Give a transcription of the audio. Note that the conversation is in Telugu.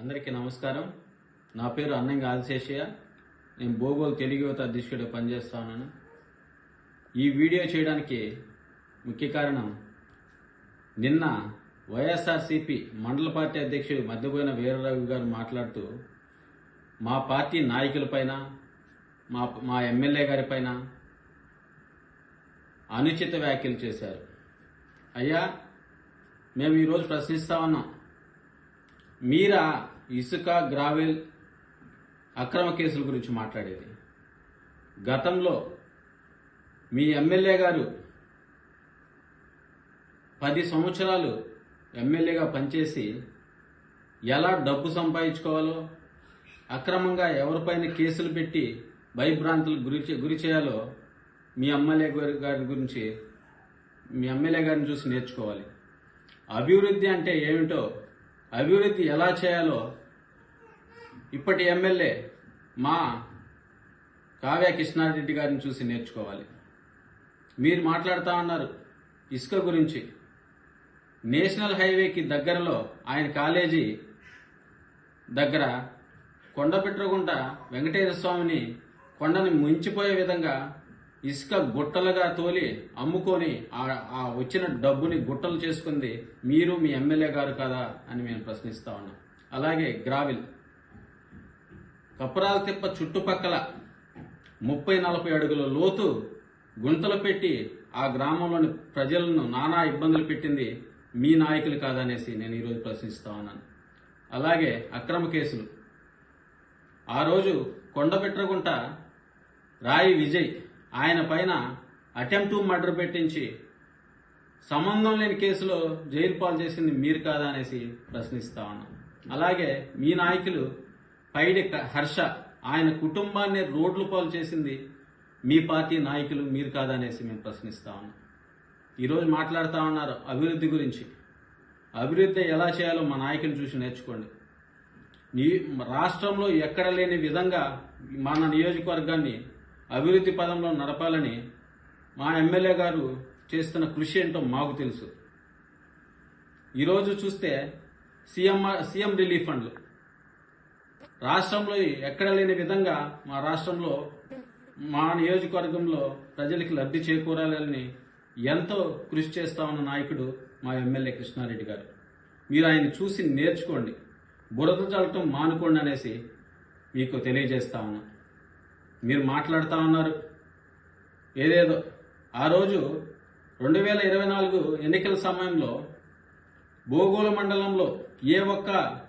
అందరికీ నమస్కారం. నా పేరు అన్నంగి ఆదిశేషయ్య నేను బోగోలు తెలుగు యువత అధ్యక్షుడు పనిచేస్తా ఉన్నాను ఈ వీడియో చేయడానికి ముఖ్య కారణం నిన్న వైఎస్ఆర్సీపీ మండల పార్టీ అధ్యక్షుడు మధ్యపోయిన వీరరావు గారు మాట్లాడుతూ మా పార్టీ నాయకులపైన మా మా ఎమ్మెల్యే గారిపైన అనుచిత వ్యాఖ్యలు చేశారు. అయ్యా మేము ఈరోజు ప్రశ్నిస్తా ఉన్నాం. మీరా ఇసుక గ్రావెల్ అక్రమ కేసుల గురించి మాట్లాడేది? గతంలో మీ ఎమ్మెల్యే గారు పది సంవత్సరాలు ఎమ్మెల్యేగా పనిచేసి ఎలా డబ్బు సంపాదించుకోవాలో అక్రమంగా ఎవరిపైన కేసులు పెట్టి భయభ్రాంతులకు గురి గురి చేయాలో మీ ఎమ్మెల్యే గారి గారి గురించి మీ ఎమ్మెల్యే గారిని చూసి నేర్చుకోవాలి. అభివృద్ధి అంటే ఏమిటో అభివృద్ధి ఎలా చేయాలో ఇప్పటి ఎమ్మెల్యే మా కావ్య కృష్ణారెడ్డి గారిని చూసి నేర్చుకోవాలి. మీరు మాట్లాడుతూ ఉన్నారు ఇసుక గురించి. నేషనల్ హైవేకి దగ్గరలో ఆయన కాలేజీ దగ్గర కొండపెట్రగుంట వెంకటేశ్వర స్వామిని కొండని ముంచిపోయే విధంగా ఇసుక గుట్టలుగా తోలి అమ్ముకొని ఆ- వచ్చిన డబ్బుని గుట్టలు చేసుకుంది మీరు మీ ఎమ్మెల్యే గారు కదా అని మేము ప్రశ్నిస్తా ఉన్నాం. అలాగే గ్రావిల్. కప్పరాల తిప్ప చుట్టుపక్కల ముప్పై నలభై అడుగుల లోతు గుంతలు పెట్టి ఆ గ్రామంలోని ప్రజలను నానా ఇబ్బందులు పెట్టింది మీ నాయకులు కాదనేసి నేను ఈరోజు ప్రశ్నిస్తా ఉన్నాను. అలాగే అక్రమ కేసులు. ఆ రోజు కొండపెట్రగుంట రాయి విజయ్ ఆయన పైన అటెంప్ట్ మర్డర్ పెట్టించి సంబంధం లేని కేసులో జైలు పాలు చేసింది మీరు కాదా అనేసి ప్రశ్నిస్తా ఉన్నాం. అలాగే మీ నాయకులు పైడి క- హర్ష ఆయన కుటుంబాన్ని రోడ్లు పాలు చేసింది మీ పార్టీ నాయకులు మీరు కాదా అనేసి మేము ప్రశ్నిస్తా ఉన్నాం. ఈరోజు మాట్లాడుతూ ఉన్నారు అభివృద్ధి గురించి. అభివృద్ధి ఎలా చేయాలో మా నాయకులు చూసి నేర్చుకోండి. నీ రాష్ట్రంలో ఎక్కడ లేని విధంగా మన నియోజకవర్గాన్ని అభివృద్ధి పదంలో నడపాలని మా ఎమ్మెల్యే గారు చేస్తున్న కృషి ఏంటో మాకు తెలుసు. ఈరోజు చూస్తే సీఎం సీఎం రిలీఫ్ ఫండ్లు. రాష్ట్రంలో ఎక్కడ లేని విధంగా మా రాష్ట్రంలో మా నియోజకవర్గంలో ప్రజలకి లబ్ధి చేకూరాలని ఎంతో కృషి చేస్తా ఉన్న నాయకుడు మా ఎమ్మెల్యే కృష్ణారెడ్డి గారు. మీరు ఆయన చూసి నేర్చుకోండి. బురద చల్లటం మానుకోండి అనేసి మీకు తెలియజేస్తా ఉన్నాను మీరు మాట్లాడుతూ ఉన్నారు. ఏదేదో. ఆ రోజు రెండు వేల ఇరవై నాలుగు ఎన్నికల సమయంలో భూగోళ మండలంలో ఏ ఒక్క